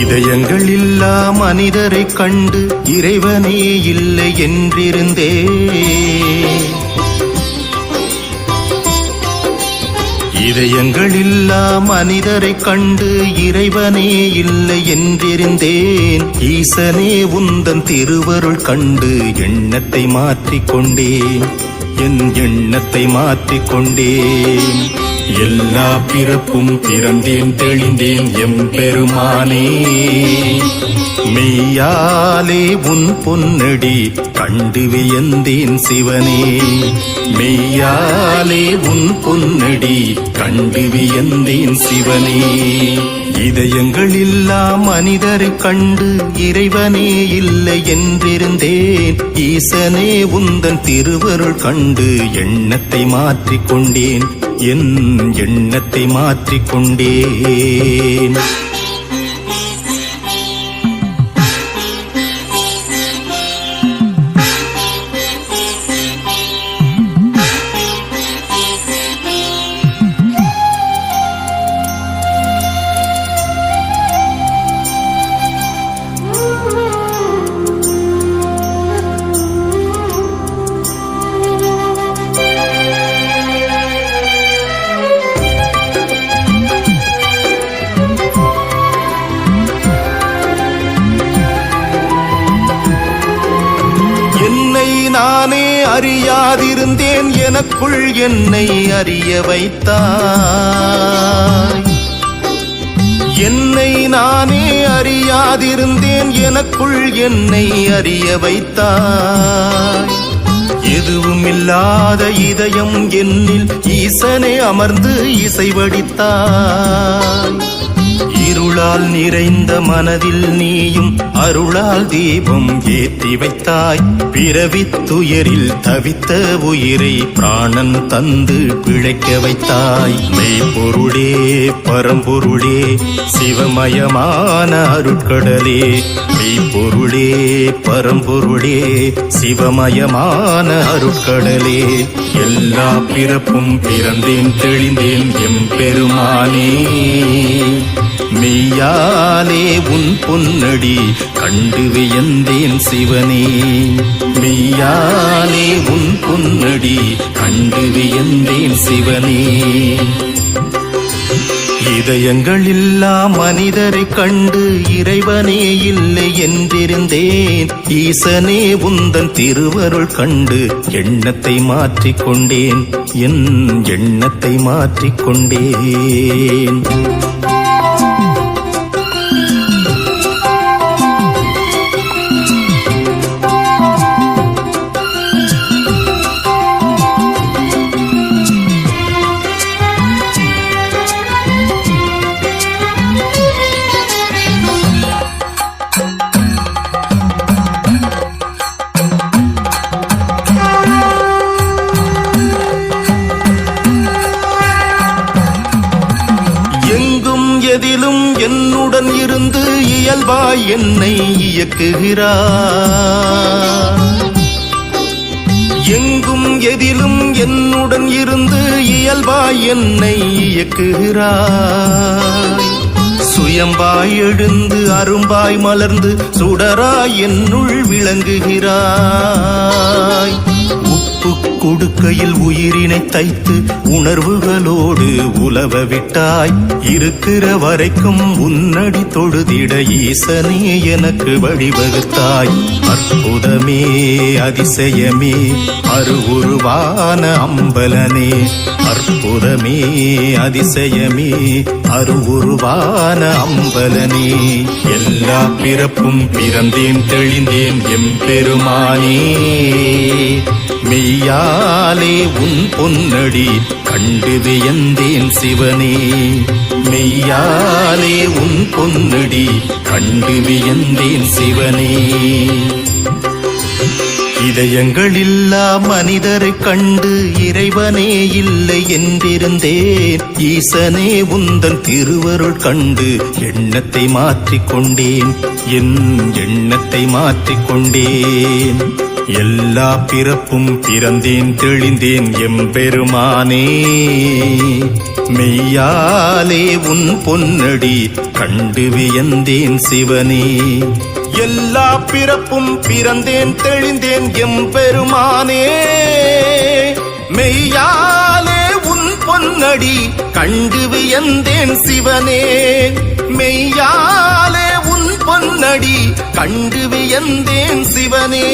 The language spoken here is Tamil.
இதயங்கள் இல்லா மனிதரை கண்டு இறைவனே இல்லை என்றிருந்தே. இதயங்கள் இல்லா மனிதரை கண்டு இறைவனே இல்லை என்றிருந்தேன். ஈசனே உந்தன் திருவருள் கண்டு எண்ணத்தை மாற்றிக்கொண்டேன் என் எண்ணத்தை மாற்றிக்கொண்டேன் எல்லா பிறப்பும் பிறந்தேன் தெளிந்தேன் எம்பெருமானே மெய்யாலே உன் பொன்னடி கண்டு வியந்தேன் சிவனே. மெய்யாலே உன் பொன்னடி கண்டு வியந்தேன் சிவனே. இதயங்கள் இல்லா மனிதரை கண்டு இறைவனே இல்லை என்றிருந்தேன். ஈசனே உந்தன் திருவருள் கண்டு எண்ணத்தை மாற்றிக்கொண்டேன் என் எண்ணத்தை மாற்றிக்கொண்டேன். அறியாதிருந்தேன் எனக்குள் என்னை அறிய வைத்தாய். என்னை நானே அறியாதிருந்தேன் எனக்குள் என்னை அறிய வைத்தாய். எதுவும் இல்லாத இதயம் என்னில் ஈசனே அமர்ந்து இசைவடித்தாய் இருளால் நிறைந்த மனதில் நீயும் அருளால் தீபம் ஏற்றி வைத்தாய். பிறவி துயரில் தவித்த உயிரை பிராணன் தந்து பிழைக்க வைத்தாய். மெய்ப்பொருளே பரம்பொருளே சிவமயமான அருட்கடலே. மெய்ப்பொருளே பரம்பொருளே சிவமயமான அருட்கடலே. எல்லா பிறப்பும் பிறந்தேன் தெளிந்தேன் எம் எம்பெருமானே. மெய்யாலே உன் பொன்னடி கண்டு வியந்தேன் சிவனே. மெய்யாலே உன் பொன்னடி கண்டு வியந்தேன் சிவனே. இதயங்கள் இல்லா மனிதரை கண்டு இறைவனே இல்லை என்றிருந்தேன். ஈசனே உந்தன் திருவருள் கண்டு எண்ணத்தை மாற்றிக்கொண்டேன் என் எண்ணத்தை மாற்றிக்கொண்டேன் என்னை இயக்குகிறார். எங்கும் எதிலும் என்னுடன் இருந்து இயல்பாய் என்னை இயக்குகிறாய் சுயம்பாய் எழுந்து அரும்பாய் மலர்ந்து சுடராய் என்னுள் விளங்குகிறாய். உப்பு கொடுக்கையில் உயிரினை தைத்து உணர்வுகளோடு உலவ விட்டாய். இருக்கிற வரைக்கும் உன்னடி தொழுதிட ஈசனே எனக்கு வழிவகுத்தாய். அற்புதமே அதிசயமே அருவுருவான அம்பலனே. அற்புதமே அதிசயமே அருவுருவான அம்பலனே. எல்லா பிறப்பும் பிறந்தேன் தெளிந்தேன் எம்பெருமானே. மெய்யாலே உன் பொன்னடி கண்டு வியந்தேன் சிவனே? மெய்யாலே உன் பொன்னடி கண்டு வியந்தேன் சிவனே? இதயங்கள் இல்லா மனிதரை கண்டு இறைவனே இல்லை என்றிருந்தேன். ஈசனே உந்தன் திருவருள் கண்டு எண்ணத்தை மாற்றிக்கொண்டேன் என் எண்ணத்தை மாற்றிக்கொண்டேன் எல்லா பிறப்பும் பிறந்தேன் தெளிந்தேன் எம்பெருமானே. மெய்யாலே உன் பொன்னடி கண்டு வியந்தேன் சிவனே. எல்லா பிறப்பும் பிறந்தேன் தெளிந்தேன் எம்பெருமானே மெய்யாலே உன் பொன்னடி கண்டு வியந்தேன் சிவனே. மெய்யாலே உன் பொன்னடி கண்டு வியந்தேன் சிவனே.